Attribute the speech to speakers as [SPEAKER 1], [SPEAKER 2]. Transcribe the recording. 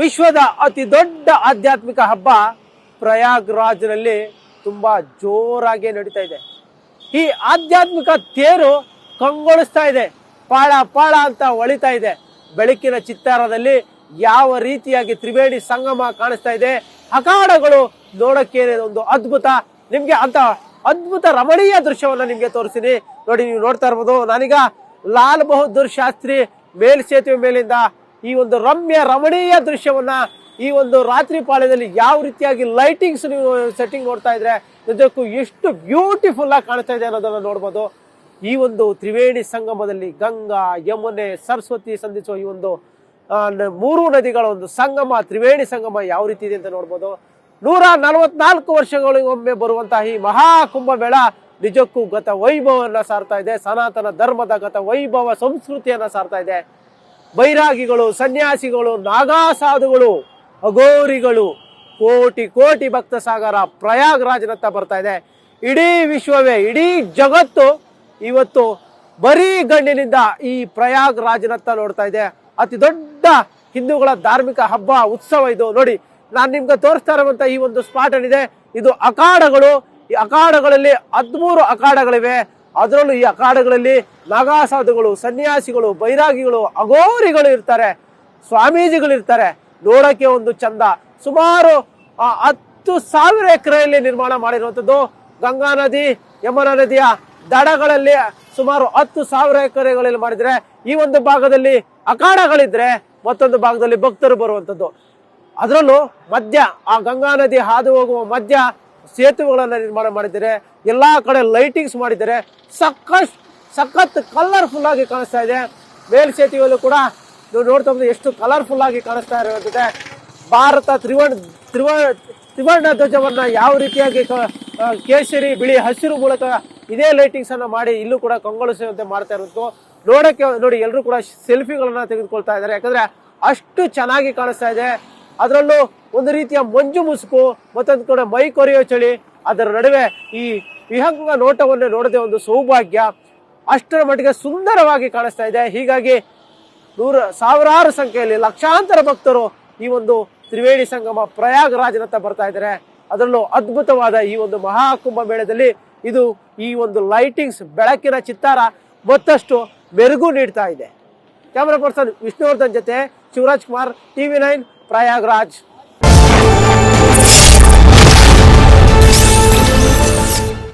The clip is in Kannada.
[SPEAKER 1] ವಿಶ್ವದ ಅತಿ ದೊಡ್ಡ ಆಧ್ಯಾತ್ಮಿಕ ಹಬ್ಬ ಪ್ರಯಾಗ್ರಾಜ್ನಲ್ಲಿ ತುಂಬಾ ಜೋರಾಗಿ ನಡೀತಾ ಇದೆ. ಈ ಆಧ್ಯಾತ್ಮಿಕ ತೇರು ಕಂಗೊಳಿಸ್ತಾ ಇದೆ. ಪಾಳ ಪಾಳ ಅಂತ ಹೊಳಿತಾ ಇದೆ. ಬೆಳಕಿನ ಚಿತ್ತಾರದಲ್ಲಿ ಯಾವ ರೀತಿಯಾಗಿ ತ್ರಿವೇಣಿ ಸಂಗಮ ಕಾಣಿಸ್ತಾ ಇದೆ, ಅಖಾಡಗಳು ನೋಡಕ್ಕೆ ಒಂದು ಅದ್ಭುತ. ನಿಮ್ಗೆ ಅಂತ ಅದ್ಭುತ ರಮಣೀಯ ದೃಶ್ಯವನ್ನು ನಿಮ್ಗೆ ತೋರಿಸ್ತೀನಿ. ನೋಡಿ, ನೀವು ನೋಡ್ತಾ ಇರ್ಬೋದು, ನಾನೀಗ ಲಾಲ್ ಬಹದ್ದೂರ್ ಶಾಸ್ತ್ರಿ ಮೇಲ್ ಸೇತುವೆ ಮೇಲಿಂದ ಈ ಒಂದು ರಮ್ಯ ರಮಣೀಯ ದೃಶ್ಯವನ್ನ ಈ ಒಂದು ರಾತ್ರಿ ಪಾಳ್ಯದಲ್ಲಿ ಯಾವ ರೀತಿಯಾಗಿ ಲೈಟಿಂಗ್ಸ್ ನೀವು ಸೆಟ್ಟಿಂಗ್ ನೋಡ್ತಾ ಇದ್ರೆ ನಿಜಕ್ಕೂ ಎಷ್ಟು ಬ್ಯೂಟಿಫುಲ್ ಆಗಿ ಕಾಣ್ತಾ ಇದೆ ಅನ್ನೋದನ್ನ ನೋಡ್ಬೋದು. ಈ ಒಂದು ತ್ರಿವೇಣಿ ಸಂಗಮದಲ್ಲಿ ಗಂಗಾ, ಯಮುನೆ, ಸರಸ್ವತಿ ಸಂಧಿಸುವ ಈ ಒಂದು ಮೂರು ನದಿಗಳ ಒಂದು ಸಂಗಮ, ತ್ರಿವೇಣಿ ಸಂಗಮ ಯಾವ ರೀತಿ ಇದೆ ಅಂತ ನೋಡ್ಬೋದು. ನೂರ ನಲವತ್ನಾಲ್ಕು ವರ್ಷಗಳಿಗೊಮ್ಮೆ ಬರುವಂತಹ ಈ ಮಹಾ ಕುಂಭಮೇಳ ನಿಜಕ್ಕೂ ಗತ ವೈಭವವನ್ನ ಸಾರ್ತಾ ಇದೆ. ಸನಾತನ ಧರ್ಮದ ಗತ ವೈಭವ ಸಂಸ್ಕೃತಿಯನ್ನ ಸಾರ್ತಾ ಇದೆ. ಬೈರಾಗಿಗಳು, ಸನ್ಯಾಸಿಗಳು, ನಾಗಾಸಾಧುಗಳು ಅಗೋರಿಗಳು ಕೋಟಿ ಕೋಟಿ ಭಕ್ತ ಸಾಗರ ಪ್ರಯಾಗ್ರಾಜ್ನತ್ತ ಬರ್ತಾ ಇದೆ. ಇಡೀ ವಿಶ್ವವೇ, ಇಡೀ ಜಗತ್ತು ಇವತ್ತು ಬರೀ ಗಣ್ಣಿನಿಂದ ಈ ಪ್ರಯಾಗ್ರಾಜ್ನತ್ತ ನೋಡ್ತಾ ಇದೆ. ಅತಿ ದೊಡ್ಡ ಹಿಂದೂಗಳ ಧಾರ್ಮಿಕ ಹಬ್ಬ, ಉತ್ಸವ ಇದು. ನೋಡಿ, ನಾನು ನಿಮ್ಗೆ ತೋರಿಸ್ತಾ ಇರುವಂತ ಈ ಒಂದು ಸ್ಪಾಟ್ ಏನಿದೆ, ಇದು ಅಖಾಡಗಳು. ಈ ಅಖಾಡಗಳಲ್ಲಿ ಹದಿಮೂರು ಅಖಾಡಗಳಿವೆ. ಅದರಲ್ಲೂ ಈ ಅಖಾಡಗಳಲ್ಲಿ ನಾಗಾಸಾಧುಗಳು, ಸನ್ಯಾಸಿಗಳು, ಬೈರಾಗಿಗಳು ಅಗೋರಿಗಳು ಇರ್ತಾರೆ ಸ್ವಾಮೀಜಿಗಳು ಇರ್ತಾರೆ ನೋಡೋಕೆ ಒಂದು ಚಂದ. ಸುಮಾರು ಹತ್ತು ಸಾವಿರ ಎಕರೆಯಲ್ಲಿ ನಿರ್ಮಾಣ ಮಾಡಿರುವಂಥದ್ದು ಗಂಗಾ ನದಿ, ಯಮುನಾ ನದಿಯ ದಡಗಳಲ್ಲಿ ಸುಮಾರು ಹತ್ತು ಸಾವಿರ ಎಕರೆಗಳಲ್ಲಿ ಮಾಡಿದ್ರೆ ಈ ಒಂದು ಭಾಗದಲ್ಲಿ ಅಖಾಡಗಳಿದ್ರೆ ಮತ್ತೊಂದು ಭಾಗದಲ್ಲಿ ಭಕ್ತರು ಬರುವಂಥದ್ದು. ಅದರಲ್ಲೂ ಮಧ್ಯ ಆ ಗಂಗಾ ನದಿ ಹಾದು ಹೋಗುವ ಮಧ್ಯ ಸೇತುವೆಗಳನ್ನ ನಿರ್ಮಾಣ ಮಾಡಿದ್ದಾರೆ, ಎಲ್ಲಾ ಕಡೆ ಲೈಟಿಂಗ್ಸ್ ಮಾಡಿದ್ದಾರೆ. ಸಖತ್ ಸಖತ್ ಕಲರ್ಫುಲ್ ಆಗಿ ಕಾಣಿಸ್ತಾ ಇದೆ. ಮೇಲ್ ಸೇತುವೆಯಲ್ಲೂ ಕೂಡ ನೀವು ನೋಡ್ತಾ ಎಷ್ಟು ಕಲರ್ಫುಲ್ ಆಗಿ ಕಾಣಿಸ್ತಾ ಇರುವಂತಿದೆ ಭಾರತ ತ್ರಿವರ್ಣ ತ್ರಿವರ್ಣ ತ್ರಿವರ್ಣ ಧ್ವಜವನ್ನು ಯಾವ ರೀತಿಯಾಗಿ ಕೇಸರಿ, ಬಿಳಿ ಹಸಿರು ಮೂಲಕ ಇದೇ ಲೈಟಿಂಗ್ಸ್ ಅನ್ನ ಮಾಡಿ ಇಲ್ಲೂ ಕೂಡ ಕಂಗೊಳಿಸುವಂತೆ ಮಾಡ್ತಾ ಇರೋದು. ನೋಡಕ್ಕೆ, ನೋಡಿ ಎಲ್ಲರೂ ಕೂಡ ಸೆಲ್ಫಿಗಳನ್ನ ತೆಗೆದುಕೊಳ್ತಾ ಇದ್ದಾರೆ. ಯಾಕಂದ್ರೆ ಅಷ್ಟು ಚೆನ್ನಾಗಿ ಕಾಣಿಸ್ತಾ ಇದೆ. ಅದರಲ್ಲೂ ಒಂದು ರೀತಿಯ ಮಂಜು ಮುಸುಕು, ಮತ್ತೊಂದು ಕಡೆ ಮೈ ಕೊರೆಯೋ ಚಳಿ, ಅದರ ನಡುವೆ ಈ ವಿಹಂಗ ನೋಟವನ್ನು ನೋಡದೆ ಒಂದು ಸೌಭಾಗ್ಯ ಅಷ್ಟರ ಮಟ್ಟಿಗೆ ಸುಂದರವಾಗಿ ಕಾಣಿಸ್ತಾ ಇದೆ. ಹೀಗಾಗಿ ನೂರ, ಸಾವಿರಾರು ಸಂಖ್ಯೆಯಲ್ಲಿ ಲಕ್ಷಾಂತರ ಭಕ್ತರು ಈ ಒಂದು ತ್ರಿವೇಣಿ ಸಂಗಮ ಪ್ರಯಾಗರಾಜನತ್ತ ಬರ್ತಾ ಇದ್ದಾರೆ. ಅದರಲ್ಲೂ ಅದ್ಭುತವಾದ ಈ ಒಂದು ಮಹಾಕುಂಭ ಮೇಳದಲ್ಲಿ ಇದು ಈ ಒಂದು ಲೈಟಿಂಗ್ಸ್ ಬೆಳಕಿನ ಚಿತ್ತಾರ ಮತ್ತಷ್ಟು ಮೆರುಗು ನೀಡ್ತಾ ಇದೆ. ಕ್ಯಾಮರಾ ಪರ್ಸನ್ ವಿಷ್ಣುವರ್ಧನ್ ಜೊತೆ ಶಿವರಾಜ್ ಕುಮಾರ್ ಟಿವಿ ನೈನ್ प्रयागराज।